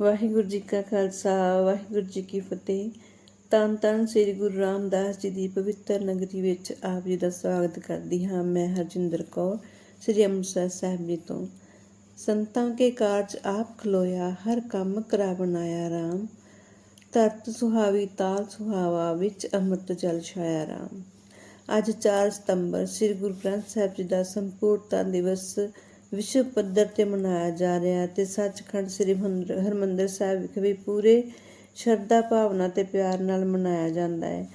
ਵਾਹਿਗੁਰੂ ਜੀ ਕਾ ਖਾਲਸਾ, ਵਾਹਿਗੁਰੂ ਜੀ ਕੀ ਫਤਿਹ। ਤਨ ਤਨ ਸ੍ਰੀ ਗੁਰੂ ਰਾਮਦਾਸ ਜੀ ਦੀ ਪਵਿੱਤਰ ਨਗਰੀ ਵਿੱਚ ਆਪ ਜੀ ਦਾ ਸਵਾਗਤ ਕਰਦੀ ਹਾਂ ਮੈਂ ਹਰਜਿੰਦਰ ਕੌਰ, ਸ੍ਰੀ ਅੰਮ੍ਰਿਤਸਰ ਸਾਹਿਬ ਜੀ ਤੋਂ। ਸੰਤਾਂ ਕੇ ਕਾਰਜ ਆਪ ਖਲੋਇਆ, ਹਰ ਕੰਮ ਕਰਾ ਬਣਾਇਆ ਰਾਮ। ਧਰਤ ਸੁਹਾਵੀ, ਤਾਲ ਸੁਹਾਵਾ, ਵਿੱਚ ਅੰਮ੍ਰਿਤ ਜਲ ਛਾਇਆ ਰਾਮ। ਅੱਜ 4 ਸਤੰਬਰ, ਸ੍ਰੀ ਗੁਰੂ ਗ੍ਰੰਥ ਸਾਹਿਬ ਜੀ ਦਾ ਸੰਪੂਰਨਤਾ ਦਿਵਸ ਵਿਸ਼ਵ ਪੱਧਰ ਤੇ ਮਨਾਇਆ ਜਾ ਰਿਹਾ ਹੈ ਤੇ ਸੱਚਖੰਡ ਸ੍ਰੀ ਹਰਿਮੰਦਰ ਹਰਿਮੰਦਰ ਸਾਹਿਬ ਵਿਖੇ ਵੀ ਪੂਰੇ ਸ਼ਰਧਾ ਭਾਵਨਾ ਤੇ ਪਿਆਰ ਨਾਲ ਮਨਾਇਆ ਜਾਂਦਾ ਹੈ।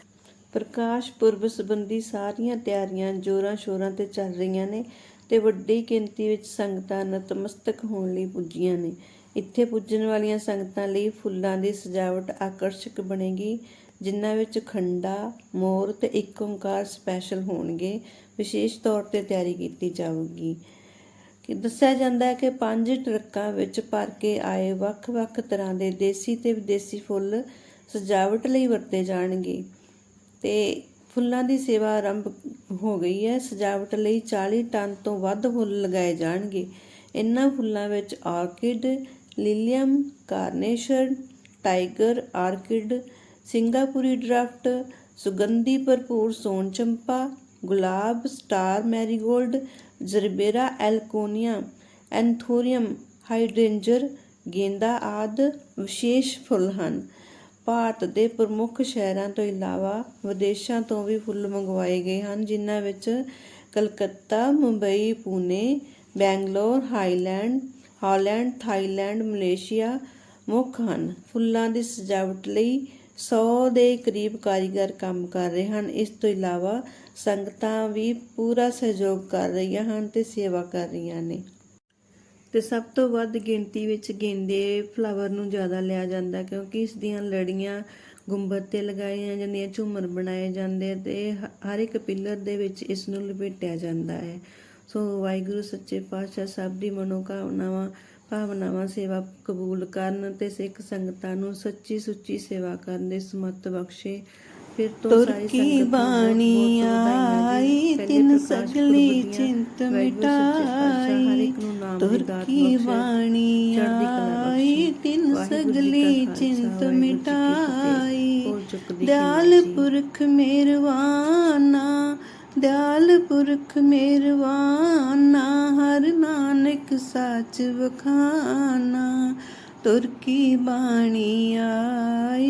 ਪ੍ਰਕਾਸ਼ ਪੁਰਬ ਸੰਬੰਧੀ ਸਾਰੀਆਂ ਤਿਆਰੀਆਂ ਜੋਰਾਂ ਸ਼ੋਰਾਂ ਤੇ ਚੱਲ ਰਹੀਆਂ ਨੇ ਤੇ ਵੱਡੀ ਗਿਣਤੀ ਵਿੱਚ ਸੰਗਤਾਂ ਨਤਮਸਤਕ ਹੋਣ ਲਈ ਪੁੱਜੀਆਂ ਨੇ। ਇੱਥੇ ਪੁੱਜਣ ਵਾਲੀਆਂ ਸੰਗਤਾਂ ਲਈ ਫੁੱਲਾਂ ਦੀ ਸਜਾਵਟ ਆਕਰਸ਼ਕ ਬਣੇਗੀ, ਜਿਨ੍ਹਾਂ ਵਿੱਚ ਖੰਡਾ, ਮੋਰ ਤੇ ਇੱਕ ਓੰਕਾਰ ਸਪੈਸ਼ਲ ਹੋਣਗੇ। ਵਿਸ਼ੇਸ਼ ਤੌਰ ਤੇ ਤਿਆਰੀ ਕੀਤੀ ਜਾਊਗੀ ਕਿ ਦੱਸਿਆ ਜਾਂਦਾ ਹੈ ਕਿ ਪੰਜ ਟਰੱਕਾਂ ਵਿੱਚ ਭਰ ਕੇ ਆਏ ਵੱਖ-ਵੱਖ ਤਰ੍ਹਾਂ ਦੇ ਦੇਸੀ ਤੇ ਵਿਦੇਸੀ ਫੁੱਲ ਸਜਾਵਟ ਲਈ ਵਰਤੇ ਜਾਣਗੇ। ਤੇ ਫੁੱਲਾਂ ਦੀ ਸੇਵਾ ਆਰੰਭ ਹੋ ਗਈ ਹੈ। ਸਜਾਵਟ ਲਈ 40 ਟਨ ਤੋਂ ਵੱਧ ਫੁੱਲ ਲਗਾਏ ਜਾਣਗੇ। ਇਨ੍ਹਾਂ ਫੁੱਲਾਂ ਵਿੱਚ orchid, lilium carnation tiger, orchid, ਸਿੰਗਾਪੁਰੀ draft, ਸੁਗੰਧੀ ਭਰਪੂਰ ਸੋਨ ਚੰਪਾ ਗੁਲਾਬ, ਸਟਾਰ, ਮੈਰੀਗੋਲਡ, ਜ਼ਰਬੇਰਾ, ਐਲਕੋਨੀਆ, ਐਂਥੋਰੀਅਮ, ਹਾਈਡ੍ਰੇਂਜਰ, ਗੇਂਦਾ ਆਦ ਵਿਸ਼ੇਸ਼ ਫੁੱਲ ਹਨ। ਭਾਰਤ ਦੇ ਪ੍ਰਮੁੱਖ ਸ਼ਹਿਰਾਂ ਤੋਂ ਇਲਾਵਾ ਵਿਦੇਸ਼ਾਂ ਤੋਂ ਵੀ ਫੁੱਲ ਮੰਗਵਾਏ ਗਏ ਹਨ, ਜਿਨ੍ਹਾਂ ਵਿੱਚ Calcutta, Mumbai Pune Bangalore, Highland, Holland, Thailand, Malaysia ਮੁੱਖ ਹਨ। ਫੁੱਲਾਂ ਦੀ ਸਜਾਵਟ ਲਈ 100 ਦੇ ਕਰੀਬ ਕਾਰੀਗਰ ਕੰਮ ਕਰ ਰਹੇ ਹਨ। ਇਸ ਤੋਂ ਇਲਾਵਾ ਸੰਗਤਾਂ ਵੀ ਪੂਰਾ ਸਹਿਯੋਗ ਕਰ ਰਹੀਆਂ ਹਨ ਤੇ ਸੇਵਾ ਕਰ ਰਹੀਆਂ ਨੇ। ਤੇ ਸਭ ਤੋਂ ਵੱਧ ਗਿਣਤੀ ਵਿੱਚ ਗੇਂਦੇ ਫਲਾਵਰ ਨੂੰ ਜ਼ਿਆਦਾ ਲਿਆ ਜਾਂਦਾ ਕਿਉਂਕਿ ਇਸ ਦੀਆਂ ਲੜੀਆਂ ਗੁੰਬਦ ਤੇ ਲਗਾਈਆਂ ਜਾਂਦੀਆਂ ਝੂਮਰ ਬਣਾਏ ਜਾਂਦੇ ਤੇ ਹ- ਹਰ ਇੱਕ ਪਿੱਲਰ ਦੇ ਵਿੱਚ ਇਸ ਨੂੰ ਲਪੇਟਿਆ ਜਾਂਦਾ ਹੈ। ਸੋ ਵਾਹਿਗੁਰੂ, ਸੱਚੇ ਪਾਤਸ਼ਾਹ ਸਭ ਦੀ ਮਨੋਕਾਮਨਾਵਾਂ ਭਾਵਨਾਵਾਂ ਸੇਵਾ ਕਬੂਲ ਕਰਨ ਤੇ ਸਿੱਖ ਸੰਗਤਾਂ ਨੂੰ ਸੱਚੀ ਸੁੱਚੀ ਸੇਵਾ ਕਰਨ ਦੇ ਸਮਤ ਬਖਸ਼ੇ ਫਿਰ ਤੋਂ ਸਾਰੀ ਸੰਗਤ ਬਾਣੀ। ਆਈ, ਤਿੰਨ ਸਗਲੀ ਚਿੰਤ ਮਿਟਾਈ ਇੱਕ ਨੂੰ ਨਾਮ ਤੁਰ ਦੀ ਦਾਤ ਕੀ ਬਖਸ਼ੇ, ਬਾਣੀ ਆਈ। ਤਿੰਨ ਸਗਲੀ ਚਿੰਤ। ਮਿਟਾਈ ਦਿਆਲ। ਪੁਰਖ ਮਿਹਰਵਾਨਾ ਦਿਆਲ ਪੁਰਖ ਮਿਹਰਵਾਨਾ ਹਰ ਨਾਨਕ ਸਾਚ ਵਖਾਨਾ ਤੁਰ ਕੀ ਬਾਣੀ ਆਈ?